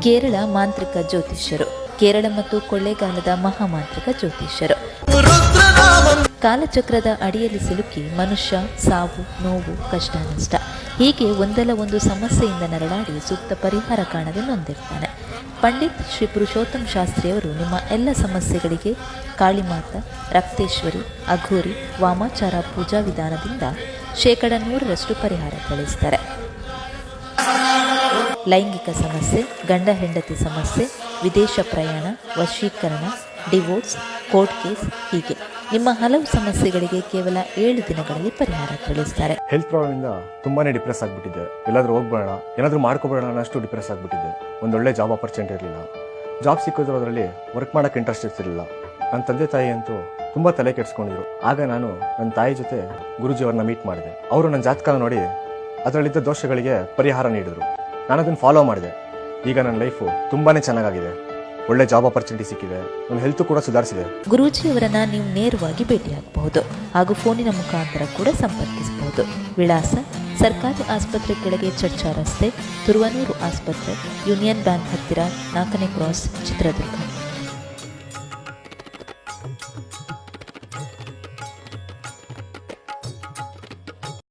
ಕೇರಳ ಮಾಂತ್ರಿಕ ಜ್ಯೋತಿಷ್ಯರು ಕೇರಳ ಮತ್ತು ಕೊಳ್ಳೇಗಾಲದ ಮಹಾಮಾಂತ್ರಿಕ ಜ್ಯೋತಿಷ್ಯರು ಕಾಲಚಕ್ರದ ಅಡಿಯಲ್ಲಿ ಸಿಲುಕಿ ಮನುಷ್ಯ ಸಾವು ನೋವು ಕಷ್ಟ ನಷ್ಟ ಹೀಗೆ ಒಂದಲ್ಲ ಒಂದು ಸಮಸ್ಯೆಯಿಂದ ನರಳಾಡಿ ಸೂಕ್ತ ಪರಿಹಾರ ಕಾಣದೆ ನೊಂದಿರ್ತಾನೆ ಪಂಡಿತ್ ಶ್ರೀ ಪುರುಷೋತ್ತಮ್ ಶಾಸ್ತ್ರಿಯವರು ನಿಮ್ಮ ಎಲ್ಲ ಸಮಸ್ಯೆಗಳಿಗೆ ಕಾಳಿಮಾತ ರಕ್ತೇಶ್ವರಿ ಅಘೋರಿ ವಾಮಾಚಾರ ಪೂಜಾ ವಿಧಾನದಿಂದ ಶೇಕಡ ನೂರರಷ್ಟು ಪರಿಹಾರ ತಿಳಿಸ್ತಾರೆ ಲೈಂಗಿಕ ಸಮಸ್ಯೆ, ಗಂಡ ಹೆಂಡತಿ ಸಮಸ್ಯೆ, ವಿದೇಶ ಪ್ರಯಾಣ, ವಶೀಕರಣ, ಡಿವೋರ್ಸ್, ಕೋರ್ಟ್ ಕೇಸ್ ಹೀಗೆ. ನಿಮ್ಮ ಹಲವು ಸಮಸ್ಯೆಗಳಿಗೆ ಕೇವಲ ಏಳು ದಿನಗಳಲ್ಲಿ ಪರಿಹಾರ ತಿಳಿಸ್ತಾರೆ. ಹೆಲ್ತ್ ಪ್ರಾಬ್ಲಮ್ ಇಂದ ತುಂಬಾನೇ ಡಿಪ್ರೆಸ್ ಆಗಿಬಿಟ್ಟಿದ್ದೆ ಎಲ್ಲಾದ್ರೂ ಹೋಗ್ಬೇಡ, ಏನಾದ್ರೂ ಮಾಡ್ಕೋಬೇಡ ಅನ್ನೋಷ್ಟು ಡಿಪ್ರೆಸ್ ಆಗಿಬಿಟ್ಟಿದ್ದೆ ಒಂದೊಳ್ಳೆ ಜಾಬ್ ಆಪರ್ಚುನಿಟಿ ಇರಲಿಲ್ಲ. ಜಾಬ್ ಸಿಕ್ಕಿದ್ರು ಅದರಲ್ಲಿ ವರ್ಕ್ ಮಾಡೋಕೆ ಇಂಟ್ರೆಸ್ಟ್ ಇರ್ತಿರಲಿಲ್ಲ. ನನ್ನ ತಂದೆ ತಾಯಿ ಅಂತೂ ತುಂಬ ತಲೆ ಕೆಡಿಸ್ಕೊಂಡಿದ್ರು. ಆಗ ನಾನು ನನ್ನ ತಾಯಿ ಜೊತೆ ಗುರುಜಿಯವ್ರನ್ನ ಮೀಟ್ ಮಾಡಿದೆ. ಅವರು ನನ್ನ ಜಾತಕ ನೋಡಿ ಅದರಲ್ಲಿದ್ದ ದೋಷಗಳಿಗೆ ಪರಿಹಾರ ನೀಡಿದ್ರು. ನಾನು ಅದನ್ನು ಫಾಲೋ ಮಾಡಿದೆ. ಈಗ ನನ್ನ ಲೈಫು ತುಂಬಾನೇ ಚೆನ್ನಾಗಾಗಿದೆ. ಒಳ್ಳೆ ಜಾಬ್ ಅಪರ್ಚುನಿಟಿ ಸಿಕ್ಕಿದೆ. ನನ್ನ ಹೆಲ್ತ್ ಕೂಡ ಸುಧಾರಿಸಿದೆ. ಗುರೂಜಿಯವರನ್ನ ನೀವು ನೇರವಾಗಿ ಭೇಟಿಯಾಗಬಹುದು. ಹಾಗೂ ಫೋನಿನ ಮುಖಾಂತರ ಕೂಡ ಸಂಪರ್ಕಿಸಬಹುದು. ವಿಳಾಸ, ಸರ್ಕಾರಿ ಆಸ್ಪತ್ರೆ ಕೆಳಗೆ ಚರ್ಚಾ ರಸ್ತೆ, ತುರುವನೂರು ಆಸ್ಪತ್ರೆ, ಯೂನಿಯನ್ ಬ್ಯಾಂಕ್ ಹತ್ತಿರ ನಾಲ್ಕನೇ ಕ್ರಾಸ್, ಚಿತ್ರದುರ್ಗ.